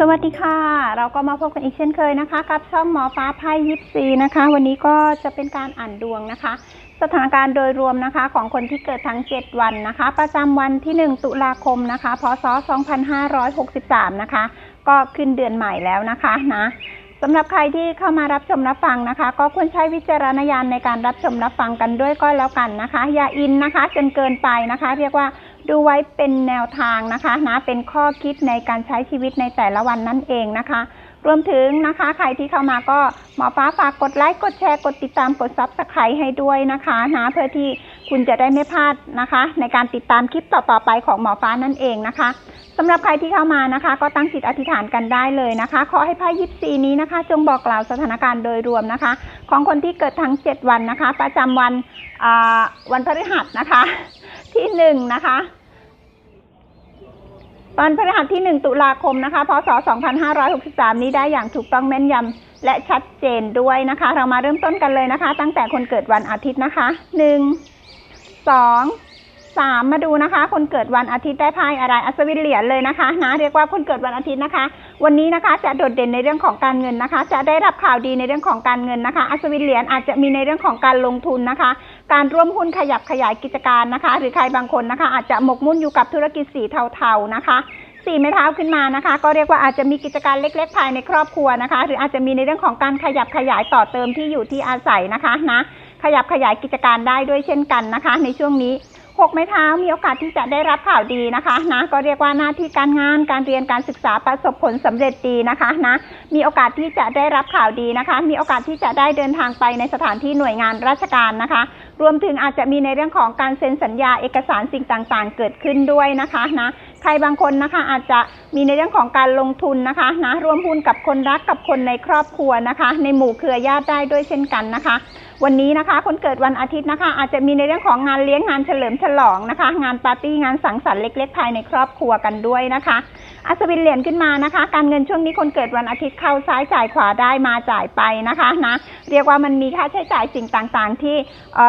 สวัสดีค่ะ เราก็มาพบกันอีกเช่นเคยนะคะ กับช่องหมอฟ้าไพ่ยิปซีนะคะ วันนี้ก็จะเป็นการอ่านดวงนะคะ สถานการณ์โดยรวมนะคะ ของคนที่เกิดทั้ง 7 วันนะคะ ประจำวันที่ 1 ตุลาคมนะคะพศ 2563 นะคะ ก็ขึ้นเดือนใหม่แล้วนะคะนะสำหรับใครที่เข้ามารับชมรับฟังนะคะ ก็ควรใช้วิจารณญาณในการรับชมรับฟังกันด้วยก็แล้วกันนะคะ อย่าอินนะคะ จนเกินไปนะคะ เรียกว่า ดูไว้เป็นแนวทางนะคะนะเป็นข้อคิดในการใช้ชีวิตในแต่ละวันนั่นเองนะคะ รวมถึงนะคะใครที่เข้ามาก็หมอฟ้าฝากกดไลค์ กดแชร์ กดติดตามกดซับสไครต์ให้ด้วยนะคะนะเพื่อที่คุณจะได้ไม่พลาดนะคะ ในการติดตามคลิปต่อๆไปของหมอฟ้านั่นเองนะคะสำหรับใครที่เข้ามานะคะ ก็ตั้งจิตอธิษฐานกันได้เลยนะคะ ขอให้ไพ่ยิปซีนี้นะคะ จงบอกกล่าวสถานการณ์โดยรวมนะคะ ของคนที่เกิดทั้ง 7 วันนะคะ ประจำวันวันพฤหัสนะคะ ที่หนึ่งนะคะ วันพฤหัสที่หนึ่งตุลาคมนะคะ พศ 2563 นี้ได้อย่างถูกต้องแม่นยำและชัดเจนด้วยนะคะ เรามาเริ่มต้นกันเลยนะคะ ตั้งแต่คนเกิดวันอาทิตย์นะคะ หนึ่ง สอง 3 มาดูนะคะ คนเกิดวันอาทิตย์ได้ไพ่อะไรอัศวินเหรียญเลยนะคะนะเรียกว่าคนเกิดวันอาทิตย์นะคะ วันนี้นะคะจะโดดเด่นในเรื่องของการเงินนะคะ จะได้รับข่าวดีในเรื่องของการเงินนะคะ อัศวินเหรียญอาจจะมีในเรื่องของการลงทุนนะคะ การร่วมหุ้นขยับขยายกิจการนะคะ หรือใครบางคนนะคะ อาจจะหมกมุ่นอยู่กับธุรกิจสีเทาๆนะคะสี่ไม้เท้าขึ้นมานะคะ ก็เรียกว่าอาจจะมีกิจการเล็ก ๆ ภายในครอบครัวนะคะ หรืออาจจะมีในเรื่องของการขยับขยายต่อเติมที่อยู่ที่อาศัยนะคะนะขยับขยายกิจการได้ด้วยเช่นกันนะคะ ในช่วงนี้ หกไม้เท้ามีโอกาสที่จะได้รับข่าวดีนะคะนะก็เรียกว่าหน้าที่การงานการเรียนการศึกษาประสบผลสำเร็จดีนะคะนะมีโอกาสที่จะได้รับข่าวดีนะคะ มีโอกาสที่จะได้เดินทางไปในสถานที่หน่วยงานราชการนะคะ รวมถึงอาจจะมีในเรื่องของการเซ็นสัญญาเอกสารสิ่งต่างๆ เกิดขึ้นด้วยนะคะนะใครบางคนนะคะอาจจะมีในเรื่องของการลงทุนนะคะนะร่วมหุ้นกับคนรักกับคนในครอบครัวนะคะ ในหมู่เครือญาติได้ด้วยเช่นกันนะคะ วันนี้นะคะ คนเกิดวันอาทิตย์นะคะ อาจจะมีในเรื่องของงานเลี้ยงงานเฉลิมฉลองนะคะ งานปาร์ตี้งานสังสรรค์เล็ก ๆ ภายในครอบครัวกันด้วยนะคะ อัศวินเหรียญขึ้นมานะคะ การเงินช่วงนี้คนเกิดวันอาทิตย์เข้าซ้ายจ่ายขวาได้มาจ่ายไปนะคะนะเรียกว่ามันมีค่าใช้จ่ายสิ่งต่างๆ ที่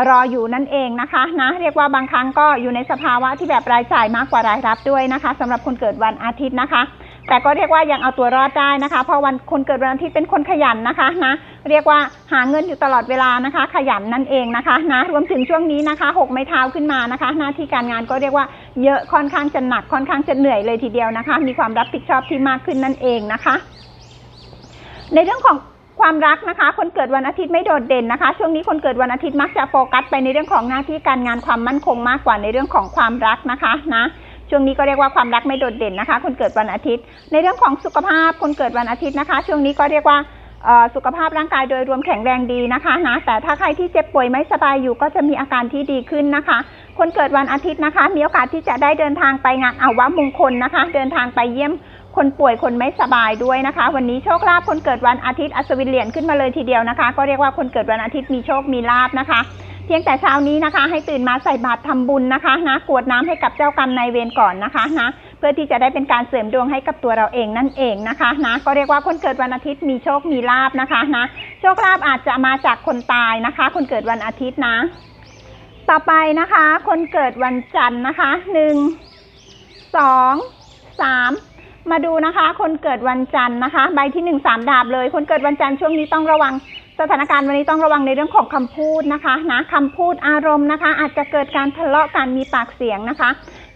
รออยู่นั่นเองนะคะนะเรียกว่าบางครั้งก็อยู่ในสภาวะที่แบบรายจ่ายมากกว่ารายรับด้วยนะคะสำหรับคนเกิดวันอาทิตย์นะคะ แต่ก็เรียกว่ายังเอาตัวรอดได้นะคะ เพราะวันคนเกิดวันอาทิตย์เป็นคนขยันนะคะนะ เรียกว่าหาเงินอยู่ตลอดเวลานะคะ ขยันนั่นเองนะคะนะรวมถึงช่วงนี้นะคะหกไม้เท้าขึ้นมานะคะ หน้าที่การงานก็เรียกว่าเยอะค่อนข้างจะหนักค่อนข้างจะเหนื่อยเลยทีเดียวนะคะ มีความรับผิดชอบที่มากขึ้นนั่นเองนะคะ ในเรื่องของความรักนะคะ คนเกิดวันอาทิตย์ไม่โดดเด่นนะคะ ช่วงนี้คนเกิดวันอาทิตย์มักจะโฟกัสไปในเรื่องของหน้าที่การงานความมั่นคงมากกว่าในเรื่องของความรักนะคะนะ ช่วงนี้ก็เรียกว่าความรักไม่โดดเด่นนะคะ คนเกิดวันอาทิตย์ ในเรื่องของสุขภาพคนเกิดวันอาทิตย์นะคะ ช่วงนี้ก็เรียกว่าสุขภาพร่างกายโดยรวมแข็งแรงดีนะคะนะแต่ถ้าใครที่เจ็บป่วยไม่สบายอยู่ก็จะมีอาการที่ดีขึ้นนะคะ คนเกิดวันอาทิตย์นะคะ มีโอกาสที่จะได้เดินทางไปงานอาวมงคลนะคะ เดินทางไปเยี่ยมคนป่วยคนไม่สบายด้วยนะคะ วันนี้โชคลาภคนเกิดวันอาทิตย์อัศวินเหรียญขึ้นมาเลยทีเดียวนะคะ ก็เรียกว่าคนเกิดวันอาทิตย์มีโชคมีลาบนะคะ เพียงแต่เช้านี้นะคะ ให้ตื่นมาใส่บาตรทำบุญนะคะนะกรวดน้ำให้กับเจ้ากรรมนายเวรก่อนนะคะนะเพื่อที่จะได้เป็นการเสริมดวงให้กับตัวเราเองนั่นเองนะคะนะก็เรียกว่าคนเกิดวันอาทิตย์มีโชคมีลาบนะคะนะโชคลาภอาจจะมาจากคนตายนะคะ คนเกิดวันอาทิตย์นะ ต่อไปนะคะ คนเกิดวันจันทร์นะคะหนึ่งสองสามมาดูนะคะ คนเกิดวันจันทร์นะคะ ใบที่หนึ่งสามดาบเลย คนเกิดวันจันทร์ช่วงนี้ต้องระวัง สถานการณ์วันนี้ต้องระวังในเรื่องของคำพูดนะคะนะคำพูดอารมณ์นะคะ อาจจะเกิดการทะเลาะกันมีปากเสียงนะคะ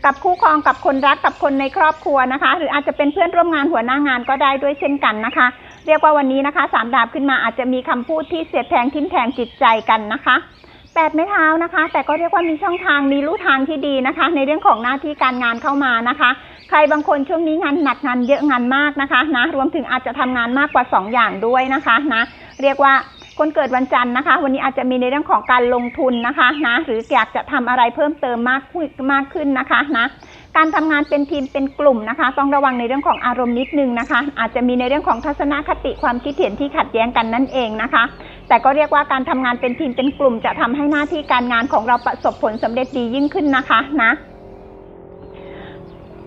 กับคู่ครองกับคนรักกับคนในครอบครัวนะคะ หรืออาจจะเป็นเพื่อนร่วมงานหัวหน้างานก็ได้ด้วยเช่นกันนะคะ เรียกว่าวันนี้นะคะสามดาบขึ้นมาอาจจะมีคำพูดที่เสียดแทงทิ่มแทงจิตใจกันนะคะแปดไม้เท้านะคะ แต่ก็เรียกว่ามีช่องทางมีลู่ทางที่ดีนะคะ ในเรื่องของหน้าที่การงานเข้ามานะคะ ใครบางคนช่วงนี้งานหนักงานเยอะงานมากนะคะนะรวมถึงอาจจะทำงานมากกว่า 2 อย่างด้วยนะคะนะ เรียกว่าคนเกิดวันจันทร์นะคะ วันนี้อาจจะมีในเรื่องของการลงทุนนะคะนะหรืออยากจะทำอะไรเพิ่มเติมมากขึ้นมากขึ้นนะคะนะการทำงานเป็นทีมเป็นกลุ่มนะคะ ต้องระวังในเรื่องของอารมณ์นิดนึงนะคะ อาจจะมีในเรื่องของทัศนคติความคิดเห็นที่ขัดแย้งกันนั่นเองนะคะ แต่ก็เรียกว่าการทำงานเป็นทีมเป็นกลุ่ม จะทำให้หน้าที่การงานของเราประสบผลสำเร็จดียิ่งขึ้นนะคะนะ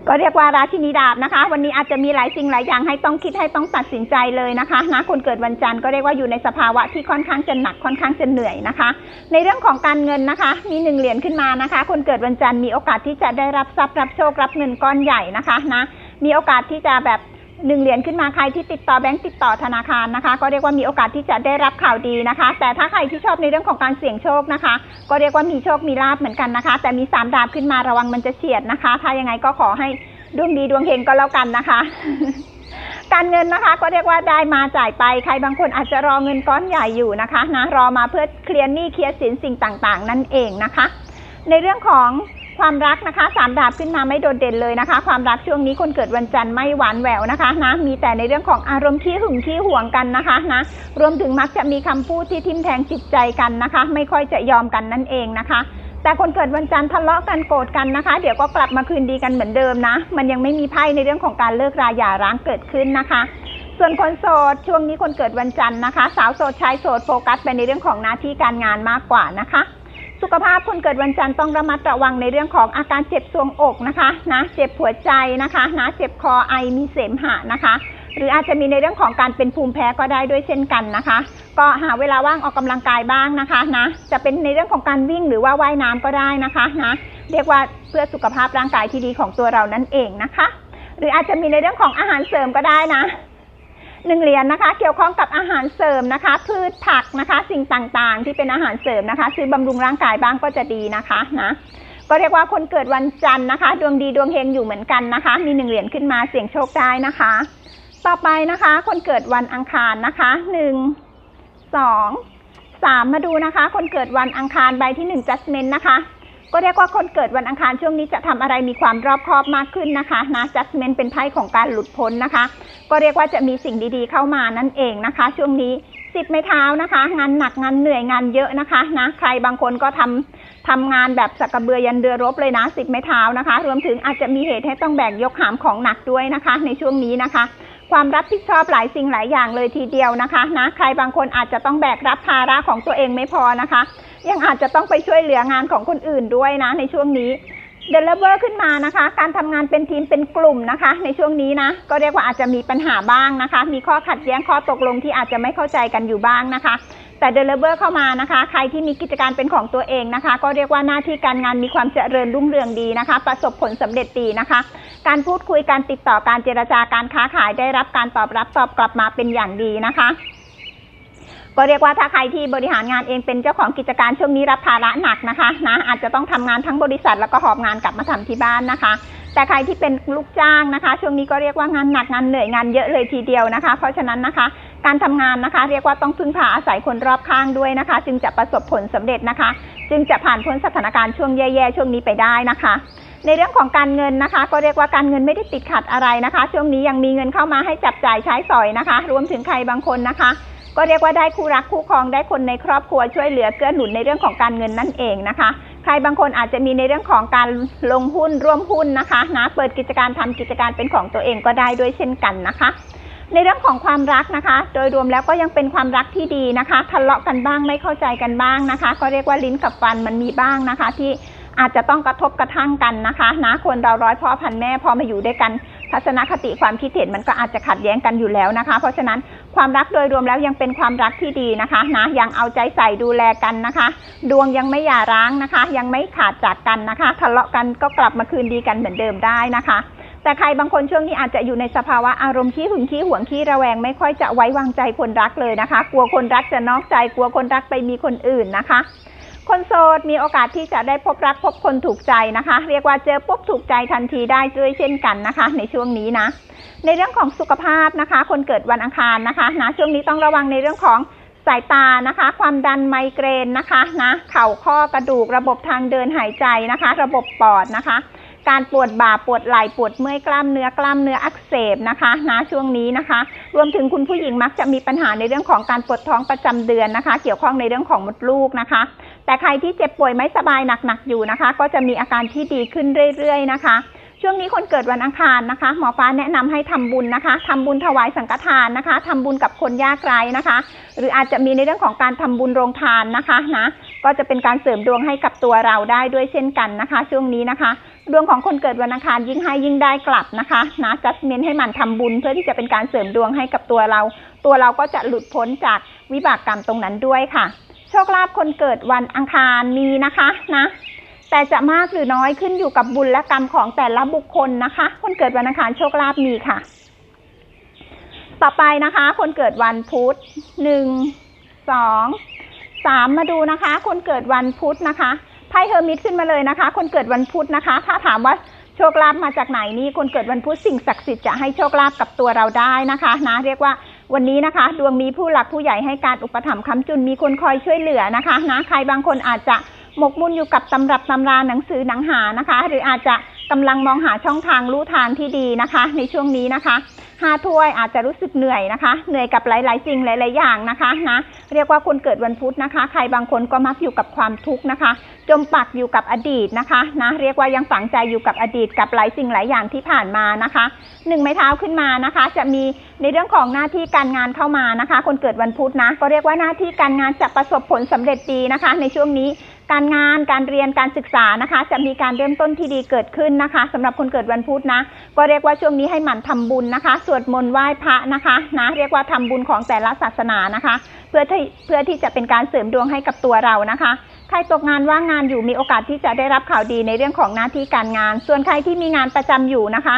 ก็เรียกว่าราชินีดาบนะคะ วันนี้อาจจะมีหลายสิ่งหลายอย่างให้ต้องคิดให้ต้องตัดสินใจเลยนะคะนะคนเกิดวันจันทร์ก็เรียกว่าอยู่ในสภาวะที่ค่อนข้างจะหนักค่อนข้างจะเหนื่อยนะคะ ในเรื่องของการเงินนะคะ มีหนึ่งเหรียญขึ้นมานะคะ คนเกิดวันจันทร์มีโอกาสที่จะได้รับทรัพย์รับโชครับเงินก้อนใหญ่นะคะนะมีโอกาสที่จะแบบ หนึ่งเหรียญขึ้นมาใครที่ติดต่อแบงก์ติดต่อธนาคารนะคะ ก็เรียกว่ามีโอกาสที่จะได้รับข่าวดีนะคะ แต่ถ้าใครที่ชอบในเรื่องของการเสี่ยงโชคนะคะ ก็เรียกว่ามีโชคมีลาบเหมือนกันนะคะ แต่มีสามดาบขึ้นมาระวังมันจะเฉียดนะคะ ถ้ายังไงก็ขอให้ดวงดีดวงเฮงก็แล้วกันนะคะ การเงินนะคะ ก็เรียกว่าได้มาจ่ายไปใครบางคนอาจจะรอเงินก้อนใหญ่อยู่นะคะนะรอมาเพื่อเคลียร์หนี้เคลียร์สินสิ่งต่างๆ นั่นเองนะคะ ในเรื่องของ ความรักนะคะสามดาบขึ้นมาไม่โดดเด่นเลยนะคะ ความรักช่วงนี้คนเกิดวันจันทร์ไม่หวานแหววนะคะนะมีแต่ในเรื่องของอารมณ์ขี้หึงขี้หวงกันนะคะนะรวมถึงมักจะมีคำพูดที่ทิ่มแทงจิตใจกันนะคะ ไม่ค่อยจะยอมกันนั่นเองนะคะ แต่คนเกิดวันจันทร์ทะเลาะกันโกรธกันนะคะ เดี๋ยวก็กลับมาคืนดีกันเหมือนเดิมนะ มันยังไม่มีไพ่ในเรื่องของการเลิกราหย่าร้างเกิดขึ้นนะคะส่วนคนโสดช่วงนี้คนเกิดวันจันทร์นะคะ สาวโสดชายโสดโฟกัสไปในเรื่องของหน้าที่การงานมากกว่านะคะ สุขภาพคนเกิดวันจันทร์ต้องระมัดระวังในเรื่องของอาการเจ็บทรวงอกนะคะนะเจ็บหัวใจนะคะนะเจ็บคอไอมีเสมหะนะคะ หรืออาจจะมีในเรื่องของการเป็นภูมิแพ้ก็ได้ด้วยเช่นกันนะคะ ก็หาเวลาว่างออกกำลังกายบ้างนะคะนะจะเป็นในเรื่องของการวิ่งหรือว่าว่ายน้ำก็ได้นะคะนะเรียกว่าเพื่อสุขภาพร่างกายที่ดีของตัวเรานั่นเองนะคะ หรืออาจจะมีในเรื่องของอาหารเสริมก็ได้นะ หนึ่งเหรียญนะคะ เกี่ยวข้องกับอาหารเสริมนะคะ พืชผักนะคะ สิ่งต่างๆ ที่เป็นอาหารเสริมนะคะ ซื้อบำรุงร่างกายบ้างก็จะดีนะคะนะก็เรียกว่าคนเกิดวันจันทร์นะคะ ดวงดีดวงเฮงอยู่เหมือนกันนะคะ มีหนึ่งเหรียญขึ้นมาเสี่ยงโชคได้นะคะ ต่อไปนะคะ คนเกิดวันอังคารนะคะหนึ่งสองสามมาดูนะคะ คนเกิดวันอังคารใบที่หนึ่ง judgment นะคะ ก็เรียกว่าคนเกิดวันอังคารช่วงนี้จะทำอะไรมีความรอบคอบมากขึ้นนะคะนะ judgment เป็นไพ่ของการหลุดพ้นนะคะ ก็เรียกว่าจะมีสิ่งดีๆเข้ามานั่นเองนะคะ ช่วงนี้สิบไม้เท้านะคะ งานหนักงานเหนื่อยงานเยอะนะคะนะใครบางคนก็ทำทำงานแบบสักกระเบือยันเรือรบเลยนะสิบไม้เท้านะคะ รวมถึงอาจจะมีเหตุให้ต้องแบกยกหามของหนักด้วยนะคะ ในช่วงนี้นะคะ ความรับผิดชอบหลายสิ่งหลายอย่างเลยทีเดียวนะคะนะใครบางคนอาจจะต้องแบกรับภาระของตัวเองไม่พอนะคะ ยังอาจจะต้องไปช่วยเหลืองานของคนอื่นด้วยนะในช่วงนี้เดลเวอร์ขึ้นมานะคะ การทำงานเป็นทีมเป็นกลุ่มนะคะ ในช่วงนี้นะ ก็เรียกว่าอาจจะมีปัญหาบ้างนะคะ มีข้อขัดแย้งข้อตกลงที่อาจจะไม่เข้าใจกันอยู่บ้างนะคะ แต่เดลเวอร์เข้ามานะคะ ใครที่มีกิจการเป็นของตัวเองนะคะ ก็เรียกว่าหน้าที่การงานมีความเจริญรุ่งเรืองดีนะคะ ประสบผลสำเร็จดีนะคะ การพูดคุยการติดต่อการเจรจาการค้าขายได้รับการตอบรับตอบกลับมาเป็นอย่างดีนะคะ ก็เรียกว่าถ้าใครที่บริหารงานเองเป็นเจ้าของกิจการช่วงนี้รับภาระหนักนะคะนะอาจจะต้องทำงานทั้งบริษัทแล้วก็หอบงานกลับมาทำที่บ้านนะคะ แต่ใครที่เป็นลูกจ้างนะคะ ช่วงนี้ก็เรียกว่างานหนักงานเหนื่อยงานเยอะเลยทีเดียวนะคะ เพราะฉะนั้นนะคะ การทำงานนะคะ เรียกว่าต้องพึ่งพาอาศัยคนรอบข้างด้วยนะคะ จึงจะประสบผลสำเร็จนะคะ จึงจะผ่านพ้นสถานการณ์ช่วงแย่ๆช่วงนี้ไปได้นะคะในเรื่องของการเงินนะคะ ก็เรียกว่าการเงินไม่ได้ติดขัดอะไรนะคะ ช่วงนี้ยังมีเงินเข้ามาให้จับจ่ายใช้สอยนะคะ รวมถึงใครบางคนนะคะ ก็เรียกว่าได้คู่รักคู่ครองได้คนในครอบครัวช่วยเหลือเกื้อหนุนในเรื่องของการเงินนั่นเองนะคะ ใครบางคนอาจจะมีในเรื่องของการลงหุ้นร่วมหุ้นนะคะนะเปิดกิจการทำกิจการเป็นของตัวเองก็ได้ด้วยเช่นกันนะคะในเรื่องของความรักนะคะ โดยรวมแล้วก็ยังเป็นความรักที่ดีนะคะ ทะเลาะกันบ้างไม่เข้าใจกันบ้างนะคะ ก็เรียกว่าลิ้นกับฟันมันมีบ้างนะคะ ที่อาจจะต้องกระทบกระทั่งกันนะคะนะคนเราร้อยพ่อพันแม่พอมาอยู่ด้วยกัน ทัศนคติความคิดเห็นมันก็อาจจะขัดแย้งกันอยู่แล้วนะคะ เพราะฉะนั้นความรักโดยรวมแล้วยังเป็นความรักที่ดีนะคะนะยังเอาใจใส่ดูแลกันนะคะ ดวงยังไม่หย่าร้างนะคะ ยังไม่ขาดจากกันนะคะ ทะเลาะกันก็กลับมาคืนดีกันเหมือนเดิมได้นะคะแต่ใครบางคนช่วงนี้อาจจะอยู่ในสภาวะอารมณ์ขี้หึงขี้หวงขี้ระแวงไม่ค่อยจะไว้วางใจคนรักเลยนะคะ กลัวคนรักจะนอกใจ กลัวคนรักไปมีคนอื่นนะคะ คนโสดมีโอกาสที่จะได้พบรักพบคนถูกใจนะคะ เรียกว่าเจอปุ๊บถูกใจทันทีได้ด้วยเช่นกันนะคะ ในช่วงนี้นะ ในเรื่องของสุขภาพนะคะ คนเกิดวันอังคารนะคะนะช่วงนี้ต้องระวังในเรื่องของสายตานะคะ ความดันไมเกรนนะคะนะเข่าข้อกระดูกระบบทางเดินหายใจนะคะ ระบบปอดนะคะ การปวดบ่าปวดไหล่ปวดเมื่อยกล้ามเนื้อกล้ามเนื้ออักเสบนะคะนะช่วงนี้นะคะ รวมถึงคุณผู้หญิงมักจะมีปัญหาในเรื่องของการปวดท้องประจำเดือนนะคะ เกี่ยวข้องในเรื่องของมดลูกนะคะ แต่ใครที่เจ็บป่วยไม่สบายหนักๆอยู่นะคะ ก็จะมีอาการที่ดีขึ้นเรื่อยๆนะคะ ช่วงนี้คนเกิดวันอังคารนะคะ หมอฟ้าแนะนำให้ทำบุญนะคะทำบุญถวายสังฆทานนะคะทำบุญกับคนยากไร้นะคะ หรืออาจจะมีในเรื่องของการทำบุญโรงทานนะคะนะก็จะเป็นการเสริมดวงให้กับตัวเราได้ด้วยเช่นกันนะคะ ช่วงนี้นะคะดวงของคนเกิดวันอังคารยิ่งให้ยิ่งได้กลับนะคะนะจัดเมนให้มันทำบุญเพื่อที่จะเป็นการเสริมดวงให้กับตัวเรา ตัวเราก็จะหลุดพ้นจากวิบากกรรมตรงนั้นด้วยค่ะ โชคลาภคนเกิดวันอังคารมีนะคะนะ แต่จะมากหรือน้อยขึ้นอยู่กับบุญและกรรมของแต่ละบุคคลนะคะ คนเกิดวันอังคารโชคลาภมีค่ะ ต่อไปนะคะ คนเกิดวันพุธหนึ่งสองสามมาดูนะคะ คนเกิดวันพุธนะคะไพ่เฮอร์มิตขึ้นมาเลยนะคะ คนเกิดวันพุธนะคะ ถ้าถามว่าโชคลาภมาจากไหนนี่คนเกิดวันพุธสิ่งศักดิ์สิทธิ์จะให้โชคลาภกับตัวเราได้นะคะนะเรียกว่า วันนี้นะคะ ดวงมีผู้หลักผู้ใหญ่ให้การอุปถัมภ์ค้ำจุนมีคนคอยช่วยเหลือนะคะนะใครบางคนอาจจะหมกมุ่นอยู่กับตำรับตำราหนังสือหนังหานะคะ หรืออาจจะ กำลังมองหาช่องทางรู้ทางที่ดีนะคะ ในช่วงนี้นะคะห้าถ้วยอาจจะรู้สึกเหนื่อยนะคะ เหนื่อยกับหลาย ๆ สิ่งหลาย ๆ อย่างนะคะนะเรียกว่าคนเกิดวันพุธนะคะ ใครบางคนก็มักอยู่กับความทุกข์นะคะ จมปักอยู่กับอดีตนะคะนะเรียกว่ายังฝังใจอยู่กับอดีตกับหลายสิ่งหลายอย่างที่ผ่านมานะคะหนึ่งไม้เท้าขึ้นมานะคะ จะมีในเรื่องของหน้าที่การงานเข้ามานะคะ คนเกิดวันพุธนะ ก็เรียกว่าหน้าที่การงานจะประสบผลสำเร็จดีนะคะ ในช่วงนี้ การงานการเรียนการศึกษานะคะ จะมีการเริ่มต้นที่ดีเกิดขึ้นนะคะสำหรับคนเกิดวันพุธนะ ก็เรียกว่าช่วงนี้ให้หมั่นทำบุญนะคะ สวดมนต์ไหว้พระนะคะนะเรียกว่าทำบุญของแต่ละศาสนานะคะ เพื่อที่เพื่อที่จะเป็นการเสริมดวงให้กับตัวเรานะคะใครตกงานว่างงานอยู่มีโอกาสที่จะได้รับข่าวดีในเรื่องของหน้าที่การงาน ส่วนใครที่มีงานประจำอยู่นะคะ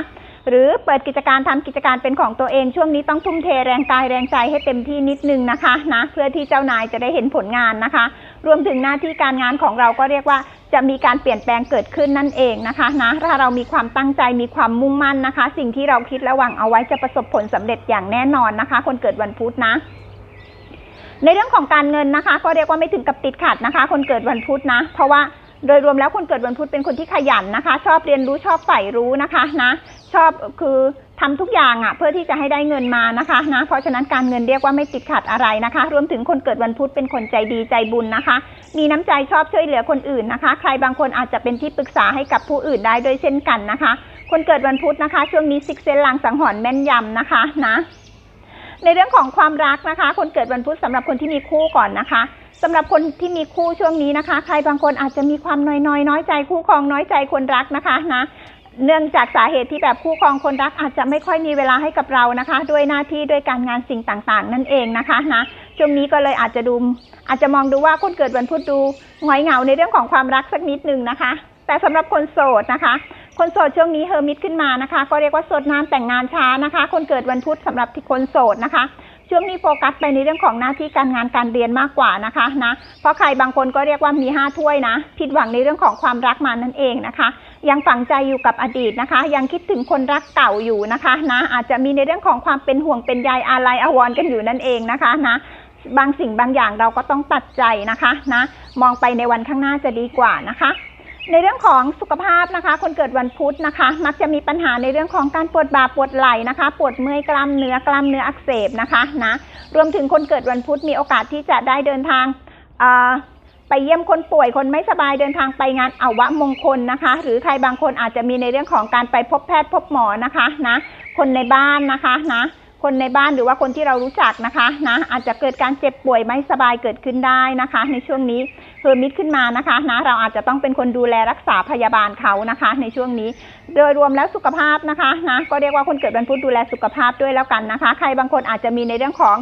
หรือเปิดกิจการทำกิจการเป็นของตัวเองช่วงนี้ต้องทุ่มเทแรงกายแรงใจให้เต็มที่นิดนึงนะคะนะเพื่อที่เจ้านายจะได้เห็นผลงานนะคะ รวมถึงหน้าที่การงานของเราก็เรียกว่าจะมีการเปลี่ยนแปลงเกิดขึ้นนั่นเองนะคะนะถ้าเรามีความตั้งใจมีความมุ่งมั่นนะคะ สิ่งที่เราคิดและหวังเอาไว้จะประสบผลสำเร็จอย่างแน่นอนนะคะ คนเกิดวันพุธนะในเรื่องของการเงินนะคะ ก็เรียกว่าไม่ถึงกับติดขัดนะคะ คนเกิดวันพุธนะ เพราะว่า โดยรวมแล้วคนเกิดวันพุธเป็นคนที่ขยันนะคะ ชอบเรียนรู้ชอบใฝ่รู้นะคะนะชอบคือทำทุกอย่างอะ่ะเพื่อที่จะให้ได้เงินมานะคะนะเพราะฉะนั้นการเงินเรียกว่าไม่ติดขัดอะไรนะคะ รวมถึงคนเกิดวันพุธเป็นคนใจดีใจบุญนะคะ มีน้ำใจชอบช่วยเหลือคนอื่นนะคะ ใครบางคนอาจจะเป็นที่ปรึกษาให้กับผู้อื่นได้ด้วยเช่นกันนะคะ คนเกิดวันพุธนะคะ ช่วงนี้ซิกเซนลางสังหรณ์แม่นยำนะคะนะ ในเรื่องของความรักนะคะ คนเกิดวันพุธสำหรับคนที่มีคู่ก่อนนะคะสำหรับคนที่มีคู่ช่วงนี้นะคะ ใครบางคนอาจจะมีความน้อยน้อยน้อยใจคู่ครองน้อยใจคนรักนะคะนะเนื่องจากสาเหตุที่แบบคู่ครองคนรักอาจจะไม่ค่อยมีเวลาให้กับเรานะคะ ด้วยหน้าที่ด้วยการงานสิ่งต่างๆ นั่นเองนะคะนะช่วงนี้ก็เลยอาจจะดูอาจจะมองดูว่าคนเกิดวันพุธดูหงอยเหงาในเรื่องของความรักสักนิดหนึ่งนะคะ แต่สำหรับคนโสดนะคะ คนโสดช่วงนี้เฮอร์มิตขึ้นมานะคะ ก็เรียกว่าโสดนานแต่งงานช้านะคะ คนเกิดวันพุธสำหรับที่คนโสดนะคะ ช่วงนี้โฟกัสไปในเรื่องของหน้าที่การงานการเรียนมากกว่านะคะนะเพราะใครบางคนก็เรียกว่ามีห้าถ้วยนะ ผิดหวังในเรื่องของความรักมานั่นเองนะคะ ยังฝังใจอยู่กับอดีตนะคะ ยังคิดถึงคนรักเก่าอยู่นะคะนะอาจจะมีในเรื่องของความเป็นห่วงเป็นใยอาลัยอวร์กันอยู่นั่นเองนะคะนะบางสิ่งบางอย่างเราก็ต้องตัดใจนะคะนะมองไปในวันข้างหน้าจะดีกว่านะคะ ในเรื่องของสุขภาพนะคะ คนเกิดวันพุธนะคะ มักจะมีปัญหาในเรื่องของการปวดบ่าปวดไหล่นะคะ ปวดเมื่อยกล้ามเนื้อกล้ามเนื้ออักเสบนะคะนะรวมถึงคนเกิดวันพุธมีโอกาสที่จะได้เดินทางไปเยี่ยมคนป่วยคนไม่สบายเดินทางไปงานอาวะมงคลนะคะ หรือใครบางคนอาจจะมีในเรื่องของการไปพบแพทย์พบหมอนะคะนะคนในบ้านนะคะนะ คนในบ้านหรือว่าคนที่เรารู้จักนะคะนะอาจจะเกิดการเจ็บป่วยไม่สบายเกิดขึ้นได้นะคะ ในช่วงนี้เฮอร์มิตขึ้นมานะคะนะเราอาจจะต้องเป็นคนดูแลรักษาพยาบาลเขานะคะ ในช่วงนี้ โดยรวมแล้วสุขภาพนะคะนะก็เรียกว่าคนเกิดวันพุธดูแลสุขภาพด้วยแล้วกันนะคะ ใครบางคนอาจจะมีในเรื่องของ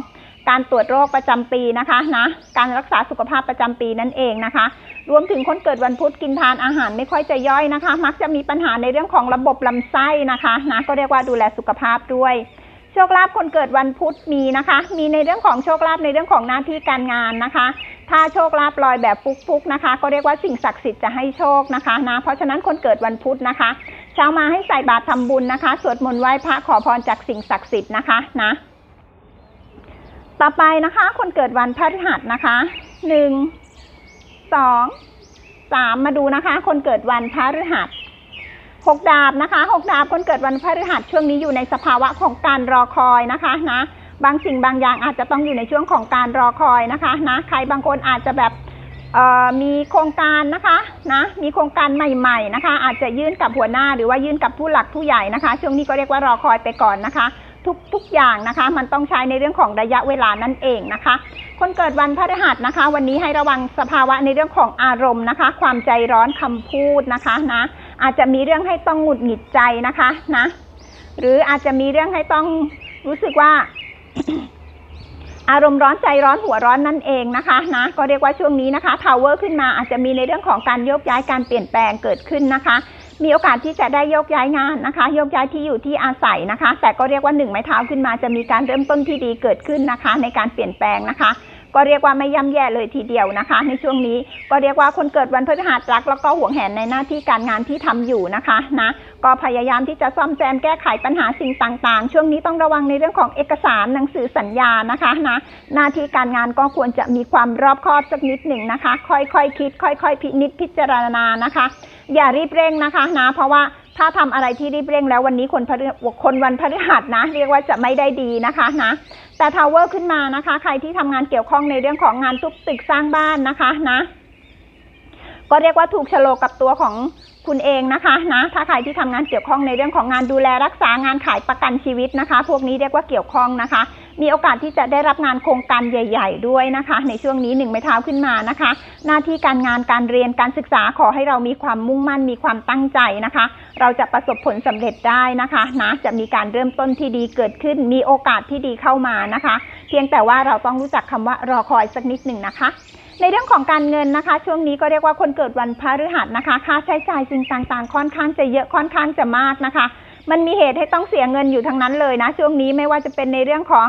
การตรวจโรคประจำปีนะคะนะการรักษาสุขภาพประจำปีนั่นเองนะคะ รวมถึงคนเกิดวันพุธกินทานอาหารไม่ค่อยจะย่อยนะคะ มักจะมีปัญหาในเรื่องของระบบลำไส้นะคะนะก็เรียกว่าดูแลสุขภาพด้วย ชคลาภคนเกิดวันพุธมีนะคะ มีในเรื่องของโชคลาภในเรื่องของหน้าที่การงานนะคะ ถ้าโชคลาภลอยแบบฟุกๆนะคะ ก็เรียกว่าสิ่งศักดิ์สิทธิ์จะให้โชคนะคะนะเพราะฉะนั้นคนเกิดวันพุธนะคะเช้ามาให้ใส่บาตรทำบุญนะคะ สวดมนต์ไหว้พระขอพรจากสิ่งศักดิ์สิทธิ์นะคะนะต่อไปนะคะ คนเกิดวันพฤหัสนะคะหนึ่งสองสามมาดูนะคะ คนเกิดวันพฤหัส หกดาบนะคะหกดาบคนเกิดวันพฤหัสช่วงนี้อยู่ในสภาวะของการรอคอยนะคะนะบางสิ่งบางอย่างอาจจะต้องอยู่ในช่วงของการรอคอยนะคะนะใครบางคนอาจจะแบบมีโครงการนะคะนะมีโครงการใหม่ๆนะคะ อาจจะยื่นกับหัวหน้าหรือว่ายื่นกับผู้หลักผู้ใหญ่นะคะ ช่วงนี้ก็เรียกว่ารอคอยไปก่อนนะคะ ทุกทุกอย่างนะคะ มันต้องใช้ในเรื่องของระยะเวลานั่นเองนะคะ คนเกิดวันพฤหัสนะคะ วันนี้ให้ระวังสภาวะในเรื่องของอารมณ์นะคะ ความใจร้อนคำพูดนะคะนะ อาจจะมีเรื่องให้ต้องหงุดหงิดใจนะคะนะ หรืออาจจะมีเรื่องให้ต้องรู้สึกว่า อารมณ์ร้อนใจร้อนหัวร้อนนั่นเองนะคะนะก็เรียกว่าช่วงนี้นะคะ power ขึ้นมาอาจจะมีในเรื่องของการโยกย้ายการเปลี่ยนแปลงเกิดขึ้นนะคะมีโอกาสที่จะได้โยกย้ายงานนะคะ โยกย้ายที่อยู่ที่อาศัยนะคะ แต่ก็เรียกว่าหนึ่งไม้เท้าขึ้นมาจะมีการเริ่มต้นที่ดีเกิดขึ้นนะคะ ในการเปลี่ยนแปลงนะคะ ก็เรียกว่าไม่ย่ำแย่เลยทีเดียวนะคะ ในช่วงนี้ก็เรียกว่าคนเกิดวันพฤหัสรัก แล้วก็ห่วงแหนในหน้าที่การงานที่ทำอยู่นะคะนะก็พยายามที่จะซ่อมแซมแก้ไขปัญหาสิ่งต่างๆ ช่วงนี้ต้องระวังในเรื่องของเอกสารหนังสือสัญญานะคะนะหน้าที่การงานก็ควรจะมีความรอบคอบสักนิดหนึ่งนะคะ ค่อยๆคคิด ค่อยๆพินิจพิจารณานะคะ อย่ารีบเร่งนะคะนะเพราะว่าถ้าทำอะไรที่รีบเร่งแล้ววันนี้คนพคนวันพฤหัสนะ เรียกว่าจะไม่ได้ดีนะคะนะ แต่ทาวเวอร์ขึ้นมานะคะ ใครที่ทำงานเกี่ยวข้องในเรื่องของงานทุบตึกสร้างบ้านนะคะนะ ก็เรียกว่าถูกโลกับตัวของ คุณเองนะคะนะถ้าใครที่ทำงานเกี่ยวข้องในเรื่องของงานดูแลรักษางานขายประกันชีวิตนะคะ พวกนี้เรียกว่าเกี่ยวข้องนะคะ มีโอกาสที่จะได้รับงานโครงการใหญ่ ๆ ด้วยนะคะ ในช่วงนี้หนึ่งไม้เท้าขึ้นมานะคะ หน้าที่การงานการเรียนการศึกษาขอให้เรามีความมุ่งมั่นมีความตั้งใจนะคะ เราจะประสบผลสำเร็จได้นะคะนะจะมีการเริ่มต้นที่ดีเกิดขึ้น มีโอกาสที่ดีเข้ามานะคะ เพียงแต่ว่าเราต้องรู้จักคำว่ารอคอยสักนิดหนึ่งนะคะ ในเรื่องของการเงินนะคะ ช่วงนี้ก็เรียกว่าคนเกิดวันพฤหัสนะคะ ค่าใช้จ่ายสิ่งต่างๆ ค่อนข้างจะเยอะค่อนข้างจะมากนะคะ มันมีเหตุให้ต้องเสียเงินอยู่ทั้งนั้นเลยนะ ช่วงนี้ไม่ว่าจะเป็นในเรื่องของ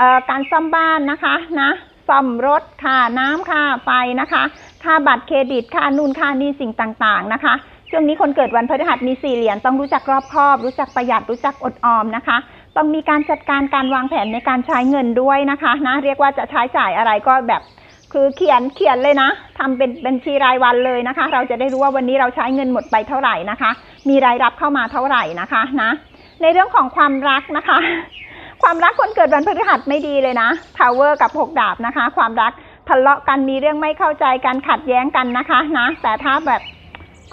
ออการซ่อมบ้านนะคะนะซ่อมรถค่าน้ำค่าไฟนะคะ ค่าบัตรเครดิตค่านู่นค่านี่สิ่งต่างๆนะคะ ช่วงนี้คนเกิดวันพฤหัสมีสี่เหรียญต้องรู้จักรอบคอบ รู้จักประหยัดรู้จักอดออมนะคะต้องมีการจัดการการวางแผนในการใช้เงินด้วยนะคะนะเรียกว่าจะใช้จ่ายอะไรก็แบบ คือเขียนเขียนเลยนะทำเป็นบัญชีรายวันเลยนะคะ เราจะได้รู้ว่าวันนี้เราใช้เงินหมดไปเท่าไหร่นะคะ มีรายรับเข้ามาเท่าไหร่นะคะนะ ในเรื่องของความรักนะคะ ความรักคนเกิดวันพฤหัสไม่ดีเลยนะทาวเวอร์กับหกดาบนะคะ ความรักทะเลาะกันมีเรื่องไม่เข้าใจกันขัดแย้งกันนะคะนะ แต่ถ้าแบบ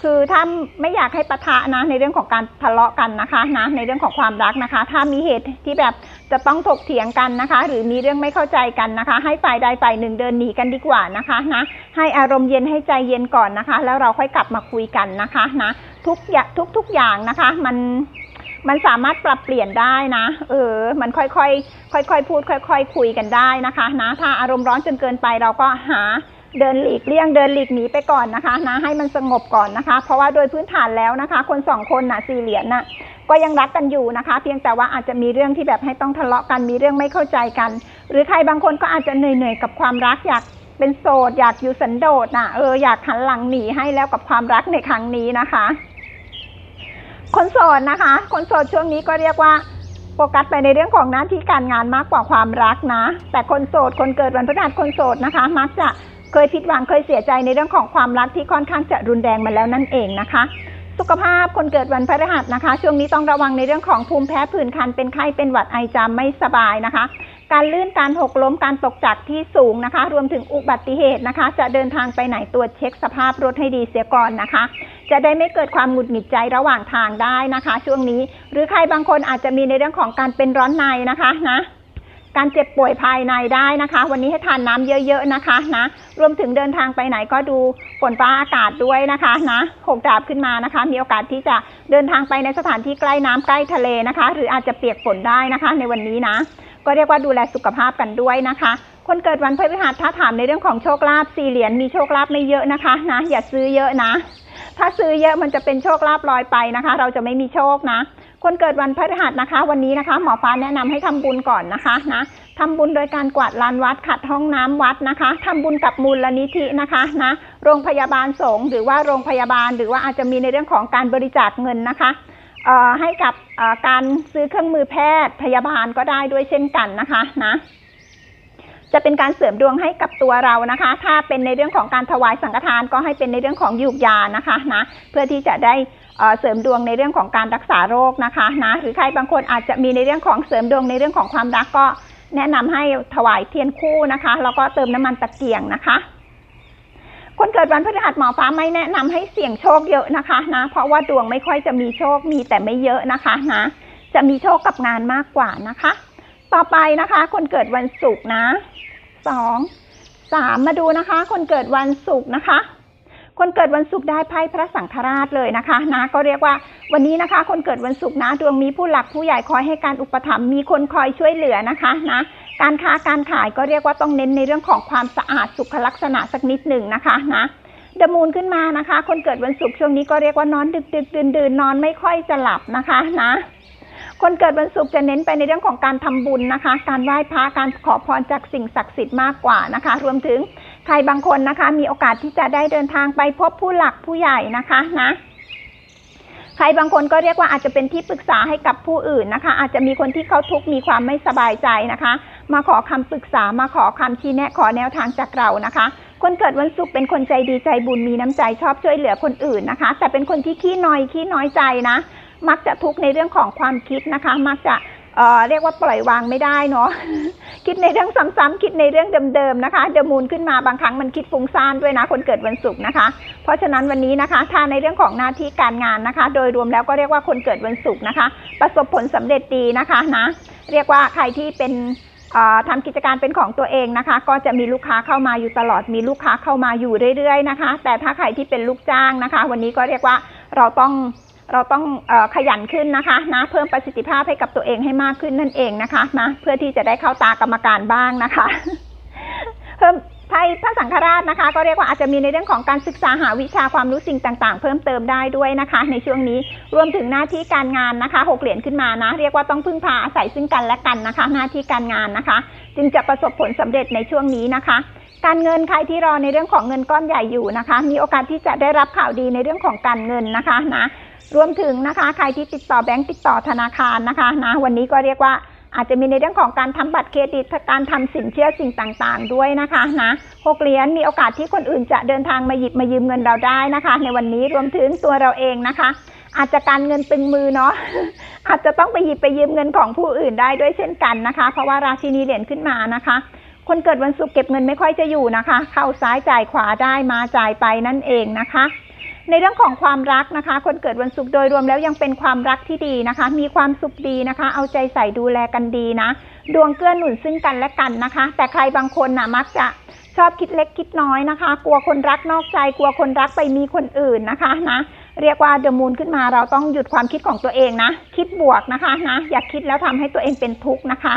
คือถ้าไม่อยากให้ปะทะนะในเรื่องของการทะเลาะกันนะคะนะในเรื่องของความรักนะคะ ถ้ามีเหตุที่แบบจะต้องถกเถียงกันนะคะ หรือมีเรื่องไม่เข้าใจกันนะคะ ให้ฝ่ายใดฝ่ายหนึ่งเดินหนีกันดีกว่านะคะนะให้อารมณ์เย็นให้ใจเย็นก่อนนะคะ แล้วเราค่อยกลับมาคุยกันนะคะนะทุกอย่างทุกทุกอย่างนะคะ มันมันสามารถปรับเปลี่ยนได้นะ เออ มันค่อยๆค่อยๆพูด ค่อยๆคุยกันได้นะคะนะถ้าอารมณ์ร้อนจนเกินไปเราก็หา เดินหลีกเลี่ยงเดินหลีกหนีไปก่อนนะคะนะให้มันสงบก่อนนะคะ เพราะว่าโดยพื้นฐานแล้วนะคะ คนสองคนน่ะสี่เหรียญน่ะก็ยังรักกันอยู่นะคะ เพียงแต่ว่าอาจจะมีเรื่องที่แบบให้ต้องทะเลาะกันมีเรื่องไม่เข้าใจกัน หรือใครบางคนก็อาจจะเหนื่อยๆกับความรักอยากเป็นโสดอยากอยู่สันโดษน่ะเอออยากหันหลังหนีให้แล้วกับความรักในครั้งนี้นะคะ คนโสดนะคะ คนโสดช่วงนี้ก็เรียกว่าโฟกัสไปในเรื่องของหน้าที่การงานมากกว่าความรักนะ แต่คนโสดคนเกิดวันพฤหัสคนโสดนะคะ มักจะ เคยผิดหวังเคยเสียใจในเรื่องของความรักที่ค่อนข้างจะรุนแรงมาแล้วนั่นเองนะคะ สุขภาพคนเกิดวันพฤหัสนะคะ ช่วงนี้ต้องระวังในเรื่องของภูมิแพ้ผื่นคันเป็นไข้เป็นหวัดไอจามไม่สบายนะคะ การลื่นการหกล้มการตกจากที่สูงนะคะ รวมถึงอุบัติเหตุนะคะ จะเดินทางไปไหนตรวจเช็คสภาพรถให้ดีเสียก่อนนะคะ จะได้ไม่เกิดความหงุดหงิดใจระหว่างทางได้นะคะ ช่วงนี้ หรือใครบางคนอาจจะมีในเรื่องของการเป็นร้อนในนะคะนะ การเจ็บป่วยภายในได้นะคะ วันนี้ให้ทานน้ำเยอะๆนะคะนะรวมถึงเดินทางไปไหนก็ดูฝนฟ้าอากาศด้วยนะคะนะหกดาบขึ้นมานะคะ มีโอกาสที่จะเดินทางไปในสถานที่ใกล้น้ำใกล้ทะเลนะคะ หรืออาจจะเปียกฝนได้นะคะ ในวันนี้นะ ก็เรียกว่าดูแลสุขภาพกันด้วยนะคะ คนเกิดวันพฤหัสถ้าถามในเรื่องของโชคลาภสี่เหรียญมีโชคลาภไม่เยอะนะคะนะอย่าซื้อเยอะนะ ถ้าซื้อเยอะมันจะเป็นโชคลาภลอยไปนะคะ เราจะไม่มีโชคนะ คนเกิดวันพฤหัสนะคะ วันนี้นะคะ หมอฟ้าแนะนำให้ทำบุญก่อนนะคะนะทำบุญโดยการกวาดลานวัดขัดห้องน้ำวัดนะคะทำบุญกับมูลนิธินะคะนะโรงพยาบาลสงฆ์หรือว่าโรงพยาบาล หรือว่าอาจจะมีในเรื่องของการบริจาคเงินนะคะเอ่อให้กับการซื้อเครื่องมือแพทย์พยาบาลก็ได้ด้วยเช่นกันนะคะนะจะเป็นการเสริมดวงให้กับตัวเรานะคะ ถ้าเป็นในเรื่องของการถวายสังฆทานก็ให้เป็นในเรื่องของยูกยานะคะนะเพื่อที่จะได้ เสริมดวงในเรื่องของการรักษาโรคนะคะนะหรือใครบางคนอาจจะมีในเรื่องของเสริมดวงในเรื่องของความรักก็แนะนำให้ถวายเทียนคู่นะคะแล้วก็เติมน้ำมันตะเกียงนะคะ คนเกิดวันพฤหัสหมอฟ้าไม่แนะนำให้เสี่ยงโชคเยอะนะคะนะเพราะว่าดวงไม่ค่อยจะมีโชคมีแต่ไม่เยอะนะคะนะจะมีโชคกับงานมากกว่านะคะ ต่อไปนะคะ คนเกิดวันศุกร์นะสองสามมาดูนะคะ คนเกิดวันศุกร์นะคะ คนเกิดวันศุกร์ได้ไพ่พระสังฆราชเลยนะคะนะก็เรียกว่าวันนี้นะคะ คนเกิดวันศุกร์นะดวงมีผู้หลักผู้ใหญ่คอยให้การอุปถัมภ์มีคนคอยช่วยเหลือนะคะนะการค้าการขายก็เรียกว่าต้องเน้นในเรื่องของความสะอาดสุขลักษณะสักนิดหนึ่งนะคะนะดมูนขึ้นมานะคะ คนเกิดวันศุกร์ช่วงนี้ก็เรียกว่านอนดึกดึกดื่นดื่นนอนไม่ค่อยจะหลับนะคะนะคนเกิดวันศุกร์จะเน้นไปในเรื่องของการทำบุญนะคะ การไหว้พระการขอพรจากสิ่งศักดิ์สิทธิ์มากกว่านะคะ รวมถึง ครบางคนนะคะ มีโอกาสที่จะได้เดินทางไปพบผู้หลักผู้ใหญ่นะคะนะใครบางคนก็เรียกว่าอาจจะเป็นที่ปรึกษาให้กับผู้อื่นนะคะ อาจจะมีคนที่เขาทุกข์มีความไม่สบายใจนะคะ มาขอคำปรึกษามาขอคำชี้แนะขอแนวทางจากเรานะคะ คนเกิดวันศุกร์เป็นคนใจดีใจบุญมีน้ำใจชอบช่วยเหลือคนอื่นนะคะ แต่เป็นคนที่ขี้น้อยขี้น้อยใจนะ มักจะทุกข์ในเรื่องของความคิดนะคะ มักจะ เรียกว่าปล่อยวางไม่ได้เนาะคิดในเรื่องซ้ำๆคิดในเรื่องเดิมๆนะคะเดมูนขึ้นมาบางครั้งมันคิดฟุ้งซ่านด้วยนะ คนเกิดวันศุกร์นะคะ เพราะฉะนั้นวันนี้นะคะถ้าในเรื่องของหน้าที่การงานนะคะ โดยรวมแล้วก็เรียกว่าคนเกิดวันศุกร์นะคะ ประสบผลสำเร็จดีนะคะนะเรียกว่าใครที่เป็นทำกิจการเป็นของตัวเองนะคะ ก็จะมีลูกค้าเข้ามาอยู่ตลอดมีลูกค้าเข้ามาอยู่เรื่อยๆนะคะ แต่ถ้าใครที่เป็นลูกจ้างนะคะ วันนี้ก็เรียกว่าเราต้อง เราต้องอขยันขึ้นนะคะนะเพิ่มประสิทธิภาพให้กับตัวเองให้มากขึ้นนั่นเองนะคะนะเพื่อที่จะได้เข้าตากรรมการบ้างนะคะ เพิ่ม ไพ่พระสังฆราชนะคะ ก็เรียกว่าอาจจะมีในเรื่องของการศึกษาหาวิชาความรู้สิ่งต่างๆ เพิ่มเติมได้ด้วยนะคะ ในช่วงนี้รวมถึงหน้าที่การงานนะคะหกเหรียญขึ้นมานะเรียกว่าต้องพึ่งพาอาศัยซึ่งกันและกันนะคะ หน้าที่การงานนะคะ จึงจะประสบผลสำเร็จในช่วงนี้นะคะการเงินใครที่รอในเรื่องของเงินก้อนใหญ่อยู่นะคะ มีโอกาสที่จะได้รับข่าวดีในเรื่องของการเงินนะคะนะรวมถึงนะคะ ใครที่ติดต่อแบงก์ติดต่อธนาคารนะคะนะวันนี้ก็เรียกว่า อาจจะมีในเรื่องของการทำบัตรเครดิตการทำสินเชื่อสิ่งต่างๆ ด้วยนะคะนะหกเหรียญมีโอกาสที่คนอื่นจะเดินทางมาหยิบมายืมเงินเราได้นะคะ ในวันนี้รวมถึงตัวเราเองนะคะ อาจจะการเงินตึงมือเนาะอาจจะต้องไปหยิบไปยืมเงินของผู้อื่นได้ด้วยเช่นกันนะคะ เพราะว่าราชินีเหรียญขึ้นมานะคะ คนเกิดวันศุกร์เก็บเงินไม่ค่อยจะอยู่นะคะ เข้าซ้ายจ่ายขวาได้มาจ่ายไปนั่นเองนะคะ ในเรื่องของความรักนะคะ คนเกิดวันศุกร์โดยรวมแล้วยังเป็นความรักที่ดีนะคะ มีความสุขดีนะคะ เอาใจใส่ดูแลกันดีนะ ดวงเกื้อหนุนซึ่งกันและกันนะคะ แต่ใครบางคนนะมักจะชอบคิดเล็กคิดน้อยนะคะ กลัวคนรักนอกใจ กลัวคนรักไปมีคนอื่นนะคะนะ เรียกว่าเดอะมูนขึ้นมาเราต้องหยุดความคิดของตัวเองนะ คิดบวกนะคะนะ อย่าคิดแล้วทำให้ตัวเองเป็นทุกข์นะคะ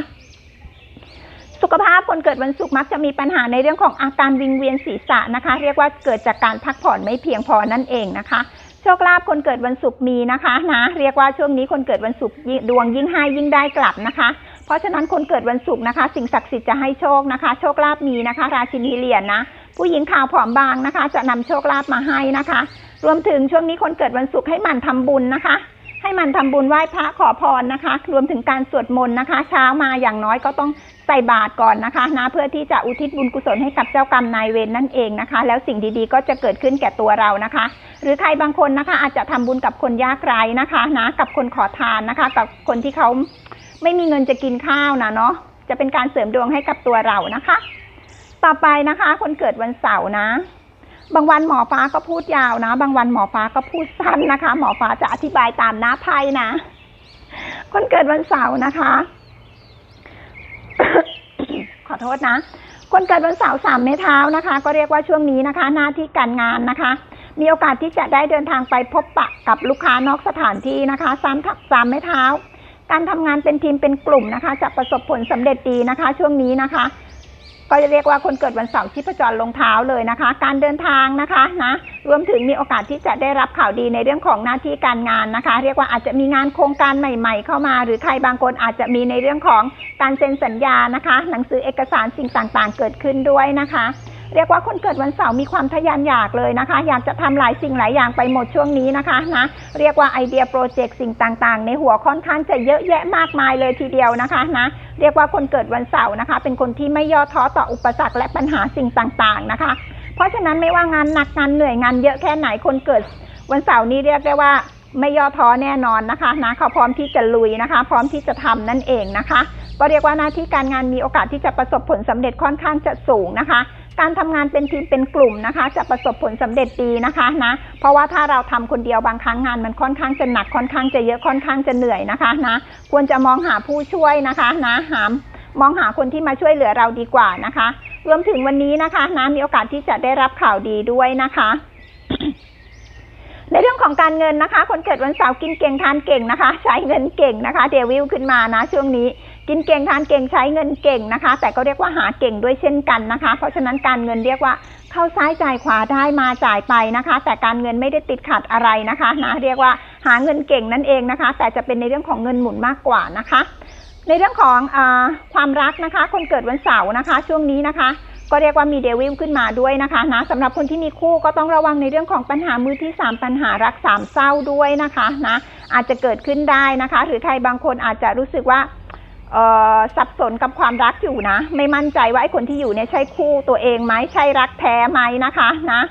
สุขภาพคนเกิดวันศุกร์มักจะมีปัญหาในเรื่องของอาการวิงเวียนศีรษะนะคะ เรียกว่าเกิดจากการพักผ่อนไม่เพียงพอนั่นเองนะคะโชคลาภคนเกิดวันศุกร์มีนะคะนะเรียกว่าช่วงนี้คนเกิดวันศุกร์ดวงยิ่งให้ยิ่งได้กลับนะคะ เพราะฉะนั้นคนเกิดวันศุกร์นะคะ สิ่งศักดิ์สิทธิ์จะให้โชคนะคะ โชคลาภมีนะคะ ราชินีเหรียญนะ ผู้หญิงขาวผอมบางนะคะ จะนำโชคลาภมาให้นะคะ รวมถึงช่วงนี้คนเกิดวันศุกร์ให้มันทำบุญนะคะ ให้มันทำบุญไหว้พระขอพรนะคะ รวมถึงการสวดมนต์นะคะ เช้ามาอย่างน้อยก็ต้อง ใส่บาตรก่อนนะคะนะเพื่อที่จะอุทิศบุญกุศลให้กับเจ้ากรรมนายเวรนั่นเองนะคะ แล้วสิ่งดีๆก็จะเกิดขึ้นแก่ตัวเรานะคะ หรือใครบางคนนะคะอาจจะทำบุญกับคนยากไร้นะคะนะกับคนขอทานนะคะ กับคนที่เขาไม่มีเงินจะกินข้าวนะเนาะจะเป็นการเสริมดวงให้กับตัวเรานะคะ ต่อไปนะคะ คนเกิดวันเสาร์นะบางวันหมอฟ้าก็พูดยาวนะ บางวันหมอฟ้าก็พูดสั้นนะคะ หมอฟ้าจะอธิบายตามหน้าไพ่นะ คนเกิดวันเสาร์นะคะ อโทษนะ คนเกิดวันเสาร์สามเมษายนนะคะ ก็เรียกว่าช่วงนี้นะคะ หน้าที่การงานนะคะ มีโอกาสที่จะได้เดินทางไปพบปะกับลูกค้านอกสถานที่นะคะสามทับสามเมษายนการทำงานเป็นทีมเป็นกลุ่มนะคะ จะประสบผลสำเร็จดีนะคะ ช่วงนี้นะคะ ก็จะเรียกว่าคนเกิดวันเสาร์ที่ประจรลงเท้าเลยนะคะ การเดินทางนะคะนะรวมถึงมีโอกาสที่จะได้รับข่าวดีในเรื่องของหน้าที่การงานนะคะ เรียกว่าอาจจะมีงานโครงการใหม่ ๆ เข้ามา หรือใครบางคนอาจจะมีในเรื่องของการเซ็นสัญญานะคะ หนังสือเอกสารสิ่งต่างๆ เกิดขึ้นด้วยนะคะ เรียกว่าคนเกิดวันเสาร์มีความทะยานอยากเลยนะคะ อยากจะทำหลายสิ่งหลายอย่างไปหมดช่วงนี้นะคะนะเรียกว่าไอเดียโปรเจกต์สิ่งต่างๆ ในหัวค่อนข้างจะเยอะแยะมากมายเลยทีเดียวนะคะนะเรียกว่าคนเกิดวันเสาร์นะคะ เป็นคนที่ไม่ย่อท้อต่ออุปสรรคและปัญหาสิ่งต่างๆนะคะ เพราะฉะนั้นไม่ว่างานหนักงานเหนื่อยงานเยอะแค่ไหนคนเกิดวันเสาร์นี้เรียกได้ว่าไม่ย่อท้อแน่นอนนะคะนะเขาพร้อมที่จะลุยนะคะ พร้อมที่จะทำนั่นเองนะคะ ก็เรียกว่าหน้าที่การงานมีโอกาสที่จะประสบผลสำเร็จค่อนข้างจะสูงนะคะ การทำงานเป็นทีมเป็นกลุ่มนะคะ จะประสบผลสำเร็จดีนะคะนะ เพราะว่าถ้าเราทำคนเดียวบางครั้งงานมันค่อนข้างจะหนักค่อนข้างจะเยอะค่อนข้างจะเหนื่อยนะคะนะควรจะมองหาผู้ช่วยนะคะนะหามองหาคนที่มาช่วยเหลือเราดีกว่านะคะ รวมถึงวันนี้นะคะนะมีโอกาสที่จะได้รับข่าวดีด้วยนะคะในเรื่องของการเงินนะคะ คนเกิดวันเสาร์กินเก่งทานเก่งนะคะ ใช้เงินเก่งนะคะ เดวิลขึ้นมานะช่วงนี้ กินเก่งทานเก่งใช้เงินเก่งนะคะ แต่ก็เรียกว่าหาเก่งด้วยเช่นกันนะคะ เพราะฉะนั้นการเงินเรียกว่าเข้าซ้ายจ่ายขวาได้มาจ่ายไปนะคะ แต่การเงินไม่ได้ติดขัดอะไรนะคะนะเรียกว่าหาเงินเก่งนั่นเองนะคะ แต่จะเป็นในเรื่องของเงินหมุนมากกว่านะคะ ในเรื่องของอความรักนะคะ คนเกิดวันเสาร์นะคะ ช่วงนี้นะคะก็เรียกว่ามีเดวิลขึ้นมาด้วยนะคะนะสำหรับคนที่มีคู่ก็ต้องระวังในเรื่องของปัญหามือที่ 3 ปัญหารักสามเศร้าด้วยนะคะนะอาจจะเกิดขึ้นได้นะคะ หรือใครบางคนอาจจะรู้สึกว่า สับสนกับความรักอยู่นะ ไม่มั่นใจว่าไอ้คนที่อยู่เนี่ยใช่คู่ตัวเองไหมใช่รักแท้ไหมนะคะนะ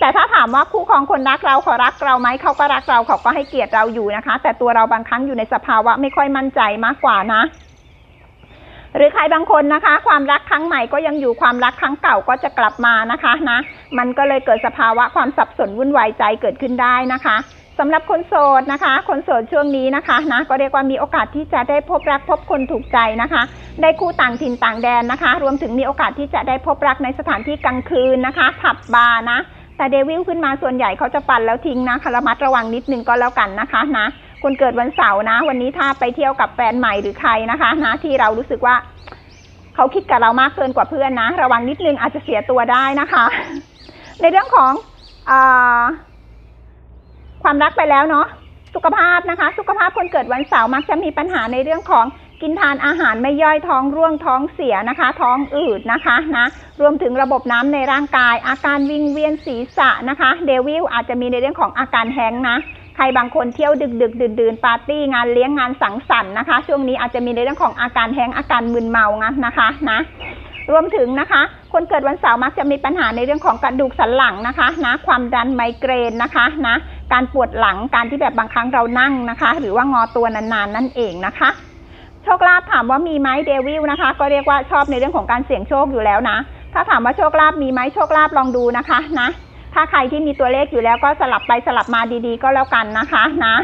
แต่ถ้าถามว่าคู่ครองคนรักเราเขารักเราไหมเขาก็รักเราเขาก็ให้เกียรติเราอยู่นะคะ แต่ตัวเราบางครั้งอยู่ในสภาวะไม่ค่อยมั่นใจมากกว่านะ หรือใครบางคนนะคะ ความรักครั้งใหม่ก็ยังอยู่ความรักครั้งเก่าก็จะกลับมานะคะนะ มันก็เลยเกิดสภาวะความสับสนวุ่นวายใจเกิดขึ้นได้นะคะ สำหรับคนโสดนะคะ คนโสดช่วงนี้นะคะนะก็เรียกว่ามีโอกาสที่จะได้พบรักพบคนถูกใจนะคะ ได้คู่ต่างถิ่นต่างแดนนะคะ รวมถึงมีโอกาสที่จะได้พบรักในสถานที่กลางคืนนะคะผับบาร์นะ แต่เดวิลขึ้นมาส่วนใหญ่เขาจะปั่นแล้วทิ้งนะคะระมัดระวังนิดนึงก็แล้วกันนะคะนะคนเกิดวันเสาร์นะ วันนี้ถ้าไปเที่ยวกับแฟนใหม่หรือใครนะคะนะที่เรารู้สึกว่าเขาคิดกับเรามากเกินกว่าเพื่อนนะ ระวังนิดนึงอาจจะเสียตัวได้นะคะ ในเรื่องของอ่า ความรักไปแล้วเนาะสุขภาพนะคะ สุขภาพคนเกิดวันเสาร์มักจะมีปัญหาในเรื่องของกินทานอาหารไม่ย่อยท้องร่วงท้องเสียนะคะ ท้องอืดนะคะนะรวมถึงระบบน้ำในร่างกาย อาการวิงเวียนศีรษะนะคะ เดวิลอาจจะมีในเรื่องของอาการแห้งนะใครบางคนเที่ยวดึกดึกดื่นดื่นปาร์ตี้งานเลี้ยงงานสังสรรค์นะคะ ช่วงนี้อาจจะมีในเรื่องของอาการแห้งอาการมึนเมานะนะคะนะรวมถึงนะคะ คนเกิดวันเสาร์มักจะมีปัญหาในเรื่องของกระดูกสันหลังนะคะนะความดันไมเกรนนะคะนะการปวดหลังการที่แบบบางครั้งเรานั่งนะคะ หรือว่างอตัวนานๆนั่นเองนะคะโชคลาภถามว่ามีไหมเดวิลนะคะ ก็เรียกว่าชอบในเรื่องของการเสี่ยงโชคอยู่แล้วนะ ถ้าถามว่าโชคลาภมีไหมโชคลาภลองดูนะคะนะ ถ้าใครที่มีตัวเลขอยู่แล้วก็สลับไปสลับมาดีๆ ก็แล้วกันนะคะนะ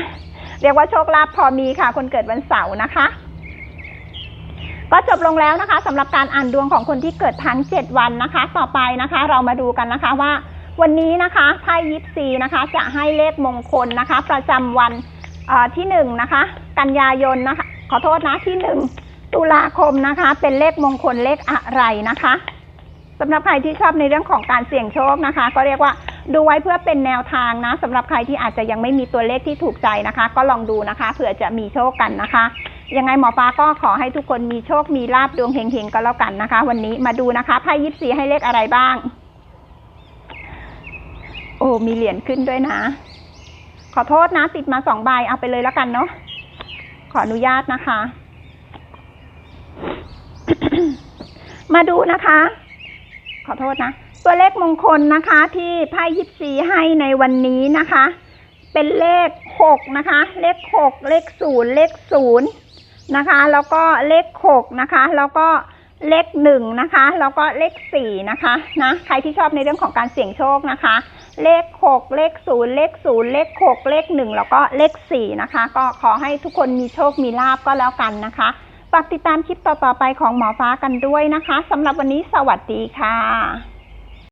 เรียกว่าโชคลาภพอมีค่ะ คนเกิดวันเสาร์นะคะ ก็จบลงแล้วนะคะสำหรับการอ่านดวงของคนที่เกิดทั้ง 7 วันนะคะ ต่อไปนะคะ เรามาดูกันนะคะว่า วันนี้นะคะไพ่ยิปซีนะคะ จะให้เลขมงคลนะคะ ประจำวันที่หนึ่งนะคะ กันยายนนะคะ ขอโทษนะที่หนึ่งตุลาคมนะคะ เป็นเลขมงคลเลขอะไรนะคะสำหรับใครที่ชอบในเรื่องของการเสี่ยงโชคนะคะ ก็เรียกว่าดูไว้เพื่อเป็นแนวทางนะสำหรับใครที่อาจจะยังไม่มีตัวเลขที่ถูกใจนะคะ ก็ลองดูนะคะเผื่อจะมีโชคกันนะคะ ยังไงหมอฟ้าก็ขอให้ทุกคนมีโชคมีลาบดวงเฮงๆก็แล้วกันนะคะ วันนี้มาดูนะคะไพ่ยิปซีให้เลขอะไรบ้าง โอ้มีเหรียญขึ้นด้วยนะ ขอโทษนะ ติดมาสองใบเอาไปเลยแล้วกันเนาะขออนุญาตนะคะ มาดูนะคะ ขอโทษนะ ตัวเลขมงคลนะคะ ที่ไพ่ยิปซีให้ในวันนี้นะคะ เป็นเลขหกนะคะ เลขหกเลขศูนย์เลขศูนย์ นะคะ แล้วก็เลขหกนะคะ แล้วก็เลขหนึ่งนะคะ แล้วก็เลขสี่นะคะนะใครที่ชอบในเรื่องของการเสี่ยงโชคนะคะ เลขหกเลขศูนย์เลขศูนย์เลขหกเลขหนึ่งแล้วก็เลขสี่นะคะ ก็ขอให้ทุกคนมีโชคมีลาบก็แล้วกันนะคะฝากติดตามคลิปต่อๆไปของหมอฟ้ากันด้วยนะคะสำหรับวันนี้สวัสดีค่ะ